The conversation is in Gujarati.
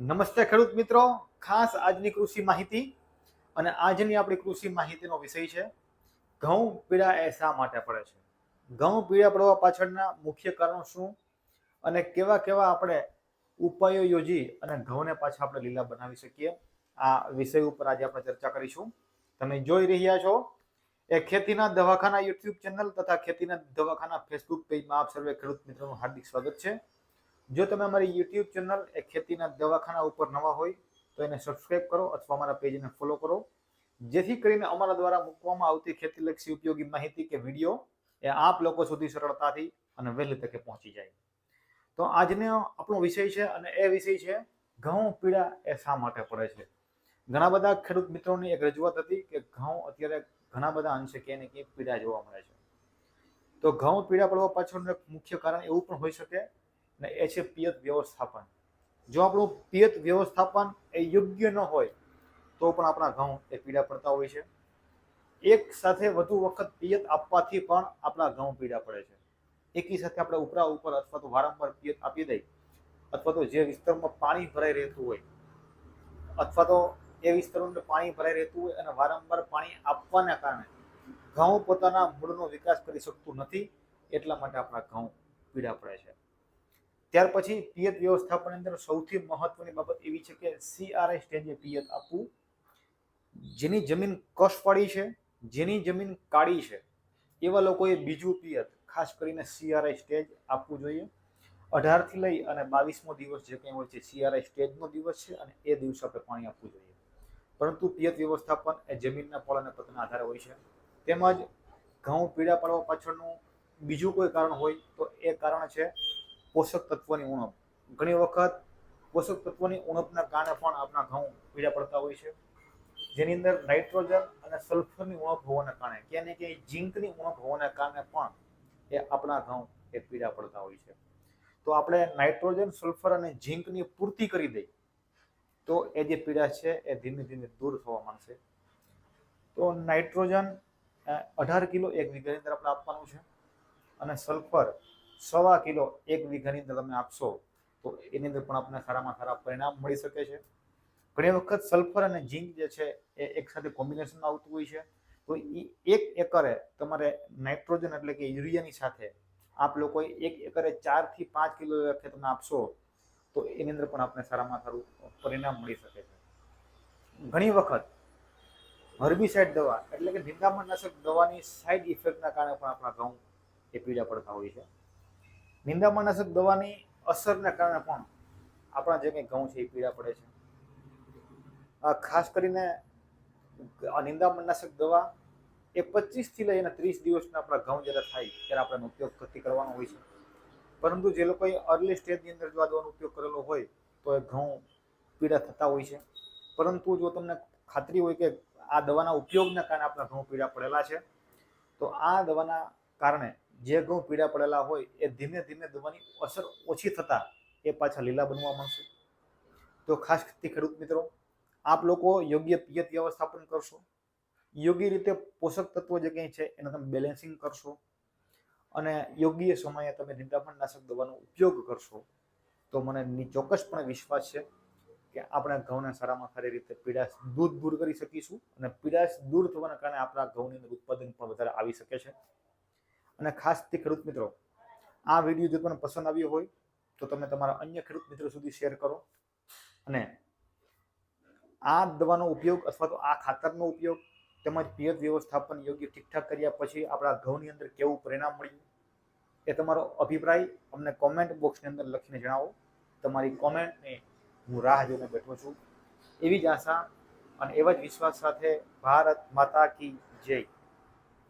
નમસ્તે ખેડૂત મિત્રો. ખાસ આજની કૃષિ માહિતી અને આજની આપણી કૃષિ માહિતીનો વિષય છે. ઘઉં પીળા એ શા માટે પડે છે? ઘઉં પીળા પડવા પાછળના મુખ્ય કારણો શું? અને કેવા કેવા આપણે ઉપાયો યોજી અને ઘઉંને પાછા આપણે લીલા બનાવી શકીએ? આ વિષય ઉપર આજે આપણે ચર્ચા કરીશું. તમે જોઈ રહ્યા છો, એ ખેતીના દવાખાના યુટ્યુબ ચેનલ તથા ખેતીના દવાખાના ફેસબુક પેજમાં આપ સર્વે ખેડૂત મિત્રોનું હાર્દિક સ્વાગત છે. જો તમે અમારી યુટ્યુબ ચેનલ એ ખેતીના દવાખાના ઉપર નવા હોય, તો એને સબસ્ક્રાઇબ કરો અથવા અમારા પેજને ફોલો કરો. જેથી કરીને અમારા દ્વારા મૂકવામાં આવતી ખેતીલક્ષી ઉપયોગી માહિતી કે વીડિયો એ આપ લોકો સુધી સરળતાથી અને વહેલી તકે પહોંચી જાય. તો આજનો આપણો વિષય છે અને એ વિષય છે, ઘઉં, પીળા એ શા માટે પડે છે? ઘણા બધા ખેડૂત મિત્રોની એક રજૂઆત હતી કે ઘઉં અત્યારે ઘણા બધા અંશે કે ને ક્યાંય પીડા જોવા મળે છે. તો ઘઉં પીડા પડવા પાછળનું એક મુખ્ય કારણ એવું પણ હોઈ શકે ને એ છે પિયત વ્યવસ્થાપન. જો આપણું પિયત વ્યવસ્થાપન એ યોગ્ય ન હોય, તો પણ આપણા ઘઉં એ પીડા પડતા હોય છે. એક સાથે વધુ વખત પિયત આપવાથી પણ આપણા ઘઉં પીડા પડે છે. એકી સાથે આપણે ઉપરા, ઉપર અથવા તો વારંવાર પિયત આપી દઈ અથવા તો જે વિસ્તારમાં પાણી ભરાઈ રહેતું હોય, અથવા તો એ વિસ્તારમાં પાણી ભરાઈ રહેતું હોય અને વારંવાર પાણી આપવાના કારણે ઘઉં પોતાના મૂળનો વિકાસ કરી શકતું નથી, એટલા માટે આપણા ઘઉં પીડા પડે છે. ત્યાર પછી પિયત વ્યવસ્થાપન અંદર સૌથી મહત્વની બાબત એવી છે કે સીઆરઆઈ સ્ટેજે પિયત આપવું. જેની જમીન કસવાળી છે, જેની જમીન કાળી છે, એવા લોકોએ બીજું પિયત, ખાસ કરીને સીઆરઆઈ સ્ટેજ આપવું જોઈએ. અઢારથી લઈ અને બાવીસમો દિવસ જે કંઈ હોય છે સીઆરઆઈ સ્ટેજનો દિવસ છે અને એ દિવસે આપણે પાણી આપવું જોઈએ. પરંતુ પિયત વ્યવસ્થાપન એ જમીનના ફળ અને પતના આધારે હોય છે. તેમજ ઘઉં પીળા પડવા પાછળનું બીજું કોઈ કારણ હોય તો એ કારણ છે પોષક તત્વોની ઉણપ. ઘણી વખત પોષક તત્વોની ઉણપના કારણે પણ આપણા ઘઉં પીળા પડતા હોય છે. જેની અંદર નાઇટ્રોજન અને સલ્ફરની ઉણપ હોવાના કારણે ક્યાંય ને ક્યાંય ઝીંકની ઉણપ હોવાના કારણે પણ એ આપણા ઘઉં એ પીળા પડતા હોય છે. તો આપણે નાઇટ્રોજન, સલ્ફર અને ઝીંકની પૂર્તિ કરી દઈ તો એ જે પીડા છે એ ધીમે ધીમે દૂર થવા માંડશે. તો નાઇટ્રોજન અઢાર કિલો એક વીઘાની અંદર આપણે આપવાનું છે. અને સલ્ફર સવા કિલો એક વીઘાની અંદર તમે આપશો, તો એની અંદર પણ આપણને સારામાં સારા પરિણામ મળી શકે છે. ઘણી વખત સલ્ફર અને ઝીંક જે છે એ એક સાથે કોમ્બિનેશનમાં આવતું હોય છે. તો એ એક એકરે તમારે નાઇટ્રોજન એટલે કે યુરિયાની સાથે આપ લોકોએ એક એકરે ચારથી પાંચ કિલો લખે તમે આપશો, તો એની અંદર પણ આપણે સારામાં સારું પરિણામ મળી શકે છે. ઘણી વખત હર્બિસાઇડ દવા એટલે કે નિંદામણનાશક દવાની સાઇડ ઇફેક્ટના કારણે પણ આપણા ઘઉં એ પીડા પડતા હોય છે. નિંદામણનાશક દવાની અસરના કારણે પણ આપણા જે કંઈ ઘઉં છે એ પીડા પડે છે. ખાસ કરીને નિંદામણનાશક દવા એ પચીસથી લઈને ત્રીસ દિવસના આપણા ઘઉં જ્યારે થાય ત્યારે આપણે ઉપયોગ કરતી કરવાનો હોય છે. પરંતુ જે લોકોએ અર્લી સ્ટેજની અંદર જો આ દવાનો ઉપયોગ કરેલો હોય તો એ ઘઉં પીડા થતા હોય છે. પરંતુ જો તમને ખાતરી હોય કે આ દવાના ઉપયોગના કારણે આપણા ઘઉં પીડા પડેલા છે, તો આ દવાના કારણે જે ઘઉં પીડા પડેલા હોય એ ધીમે ધીમે દવાની અસર ઓછી થતાં એ પાછા લીલા બનવા માંડશે. તો ખાસ કરતી ખેડૂત મિત્રો, આપ લોકો યોગ્ય પિયત વ્યવસ્થાપન કરશો. યોગ્ય રીતે પોષક તત્વો જે કંઈ છે એને તમે બેલેન્સિંગ કરશો. અને યોગ્ય સમયે તમે નિંદામણનાશક દવાનો ઉપયોગ કરશો. તો મને ચોક્કસપણે વિશ્વાસ છે કે આપણે ઘઉંને સારામાં સારી રીતે પીડાશ દૂર દૂર કરી શકીશું અને પીડાશ દૂર થવાના કારણે આપણા ઘઉંની અંદર ઉત્પાદન પણ વધારે આવી શકે છે. અને ખાસ તે ખેડૂત મિત્રો, આ વીડિયો જો તમને પસંદ આવ્યો હોય, તો તમે તમારા અન્ય ખેડૂત મિત્રો સુધી શેર કરો. અને આ દવાનો ઉપયોગ અથવા તો આ ખાતરનો ઉપયોગ તેમજ પિયત વ્યવસ્થાપન યોગ્ય ઠીકઠાક કર્યા પછી આપણા ઘઉંની અંદર કેવું પરિણામ મળ્યું, એ તમારો અભિપ્રાય અમને કોમેન્ટ બોક્સની અંદર લખીને જણાવો. તમારી કોમેન્ટને હું રાહ જોઈને બેઠો છું. એવી જ આશા અને એવા જ વિશ્વાસ સાથે ભારત માતા કી જય.